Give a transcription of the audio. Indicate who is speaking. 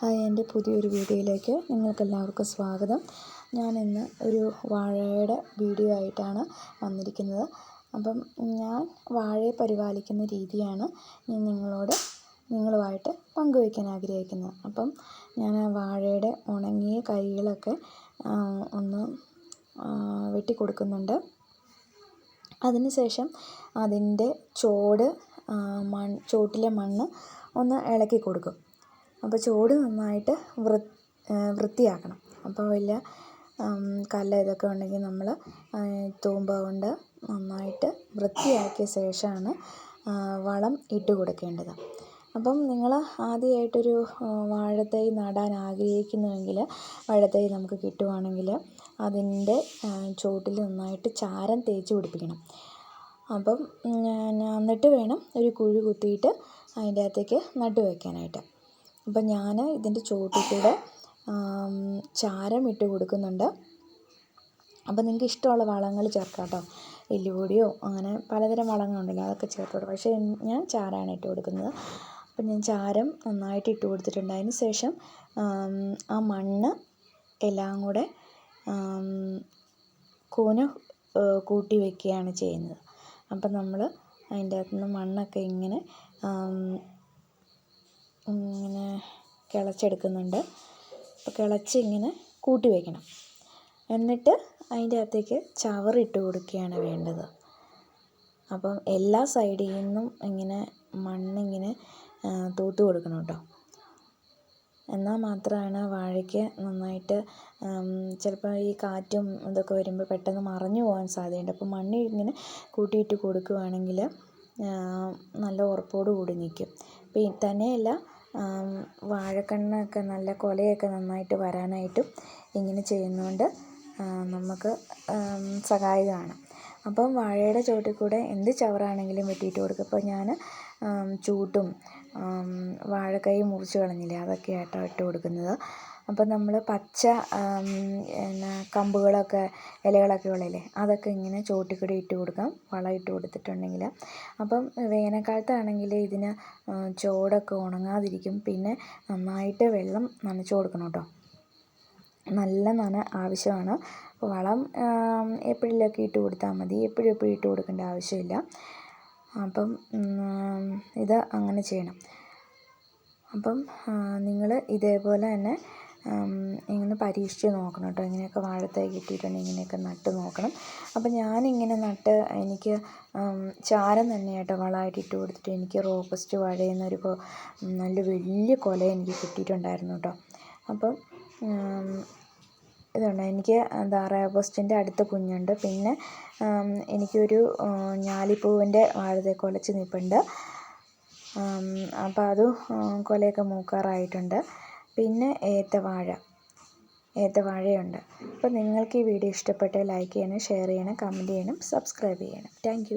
Speaker 1: Hi എന്റെ പുതിയൊരു വീഡിയോയിലേക്ക് നിങ്ങൾക്കെല്ലാവർക്കും സ്വാഗതം. ഞാൻ ഇന്ന് ഒരു വാഴയുടെ വീഡിയോ ആയിട്ടാണ് വന്നിരിക്കുന്നത്. അപ്പം ഞാൻ വാഴയെ പരിപാലിക്കുന്ന രീതിയാണ് ഞാൻ നിങ്ങളോട് നിങ്ങളുമായിട്ട് പങ്കുവയ്ക്കാൻ ആഗ്രഹിക്കുന്നത്. അപ്പം ഞാൻ ആ വാഴയുടെ ഉണങ്ങിയ കൈകളൊക്കെ ഒന്ന് വെട്ടിക്കൊടുക്കുന്നുണ്ട്. അതിനുശേഷം അതിന് ശേഷം അതിന്റെ ചോട് മൺ ചോട്ടിലെ മണ്ണ് ഒന്ന് ഇളക്കി കൊടുക്കും അപ്പോൾ ചുവട് നന്നായിട്ട് വൃത്തിയാക്കണം. അപ്പോൾ വലിയ കല്ല് ഇതൊക്കെ ഉണ്ടെങ്കിൽ നമ്മൾ തൂമ്പ കൊണ്ട് നന്നായിട്ട് വൃത്തിയാക്കിയ ശേഷമാണ് വളം ഇട്ട് കൊടുക്കേണ്ടത്. അപ്പം നിങ്ങൾ ആദ്യമായിട്ടൊരു വാഴത്തൈ നടാൻ ആഗ്രഹിക്കുന്നുവെങ്കിൽ വാഴത്തൈ നമുക്ക് കിട്ടുവാണെങ്കിൽ അതിന്റെ ചുവട്ടിൽ നന്നായിട്ട് ചാരം തേച്ച് പിടിപ്പിക്കണം. അപ്പം എന്നിട്ട് വേണം ഒരു കുഴി കുത്തിയിട്ട് അതിന്റെ അകത്തേക്ക് നട്ടു വയ്ക്കാനായിട്ട് അപ്പം ഞാൻ ഇതിന്റെ ചുവട്ടിൽ കൂടെ ചാരം ഇട്ട് കൊടുക്കുന്നുണ്ട്. അപ്പോൾ നിങ്ങൾക്ക് ഇഷ്ടമുള്ള വളങ്ങൾ ചേർക്കാം കേട്ടോ എല്ലുപൊടിയോ അങ്ങനെ പലതരം വളങ്ങളുണ്ടല്ലോ അതൊക്കെ ചേർത്ത് കൊടുക്കും പക്ഷേ ഞാൻ ചാരമാണ് ഇട്ട് കൊടുക്കുന്നത്. അപ്പം ഞാൻ ചാരം നന്നായിട്ട് ഇട്ട് കൊടുത്തിട്ടുണ്ട്. അതിന് ശേഷം ആ മണ്ണ് എല്ലാം കൂടെ കൂന കൂട്ടി വെക്കുകയാണ് ചെയ്യുന്നത്. അപ്പം നമ്മൾ അതിന്റെ അകത്തുനിന്ന് മണ്ണൊക്കെ ഇങ്ങനെ ഇങ്ങനെ കിളച്ചെടുക്കുന്നുണ്ട്. അപ്പോൾ കിളച്ച് ഇങ്ങനെ കൂട്ടി വയ്ക്കണം എന്നിട്ട് അതിന്റെ അകത്തേക്ക് ചവറിട്ട് കൊടുക്കുകയാണ് വേണ്ടത്. അപ്പം എല്ലാ സൈഡിൽ നിന്നും ഇങ്ങനെ മണ്ണിങ്ങനെ തൂത്ത് കൊടുക്കണം കേട്ടോ. എന്നാൽ മാത്രമാണ് വാഴയ്ക്ക് നന്നായിട്ട് ചിലപ്പോൾ ഈ കാറ്റും ഇതൊക്കെ വരുമ്പോൾ പെട്ടെന്ന് മറഞ്ഞു പോകാൻ സാധ്യതയുണ്ട്. അപ്പോൾ മണ്ണ് ഇങ്ങനെ കൂട്ടിയിട്ട് കൊടുക്കുകയാണെങ്കിൽ നല്ല ഉറപ്പോടു കൂടി നിൽക്കും പിന്നെ തന്നെയല്ല വാഴക്കണ്ണൊക്കെ നല്ല കുലയൊക്കെ നന്നായിട്ട് വരാനായിട്ടും ഇങ്ങനെ ചെയ്യുന്നതുകൊണ്ട് നമുക്ക് സഹായകമാണ് അപ്പം വാഴയുടെ ചുവട്ടിൽ കൂടെ എന്ത് ചവറാണെങ്കിലും വെട്ടിയിട്ട് കൊടുക്കും. ഇപ്പോൾ ഞാൻ ചൂട്ടും വാഴക്കൈ മുറിച്ച് കളഞ്ഞില്ലേ? അതൊക്കെയായിട്ടാണ് ഇട്ട് കൊടുക്കുന്നത്. അപ്പം നമ്മൾ പച്ച പിന്നെ കമ്പുകളൊക്കെ ഇലകളൊക്കെ ഉള്ളതില്ലേ അതൊക്കെ ഇങ്ങനെ ചോട്ടിക്കൂടി ഇട്ട് കൊടുക്കാം. വളം ഇട്ട് കൊടുത്തിട്ടുണ്ടെങ്കിൽ. അപ്പം വേനൽക്കാലത്താണെങ്കിൽ ഇതിന് ചോടൊക്കെ ഉണങ്ങാതിരിക്കും. പിന്നെ നന്നായിട്ട് വെള്ളം നനച്ച് കൊടുക്കണം കേട്ടോ. നല്ല നന ആവശ്യമാണ്. വളം എപ്പോഴെങ്കിലുമൊക്കെ ഇട്ട് കൊടുത്താൽ മതി. എപ്പോഴും എപ്പോഴും ഇട്ട് കൊടുക്കേണ്ട ആവശ്യമില്ല. അപ്പം ഇത് അങ്ങനെ ചെയ്യണം. അപ്പം നിങ്ങൾ ഇതേപോലെ തന്നെ ഇങ്ങനെ പരീക്ഷിച്ച് നോക്കണം കേട്ടോ ഇങ്ങനെയൊക്കെ വാഴത്തൈ കിട്ടിയിട്ടുണ്ടെങ്കിൽ ഇങ്ങനെയൊക്കെ നട്ട് നോക്കണം. അപ്പം ഞാനിങ്ങനെ നട്ട് എനിക്ക് ചാരം തന്നെ കേട്ടോ വളമായിട്ട് ഇട്ട് കൊടുത്തിട്ട് എനിക്ക് റോബസ്റ്റ് വാഴയെന്ന ഒരു നല്ല വലിയ കുല എനിക്ക് കിട്ടിയിട്ടുണ്ടായിരുന്നു കേട്ടോ അപ്പം ഇതുണ്ട്. എനിക്ക് എന്താ റോബസ്റ്റിന്റെ അടുത്ത കുഞ്ഞുണ്ട്. പിന്നെ എനിക്കൊരു ഞാലിപ്പൂവിന്റെ വാഴത്തൈ കുലച്ച് നിൽപ്പുണ്ട് അപ്പോൾ അത് കുലയൊക്കെ മൂക്കാറായിട്ടുണ്ട്. പിന്നെ ഏത്തവാഴ ഏത്തവാഴയുണ്ട്. അപ്പോൾ നിങ്ങൾക്ക് ഈ വീഡിയോ ഇഷ്ടപ്പെട്ടാൽ ലൈക്ക് ചെയ്യണം ഷെയർ ചെയ്യണം കമന്റ് ചെയ്യണം സബ്സ്ക്രൈബ് ചെയ്യണം. താങ്ക്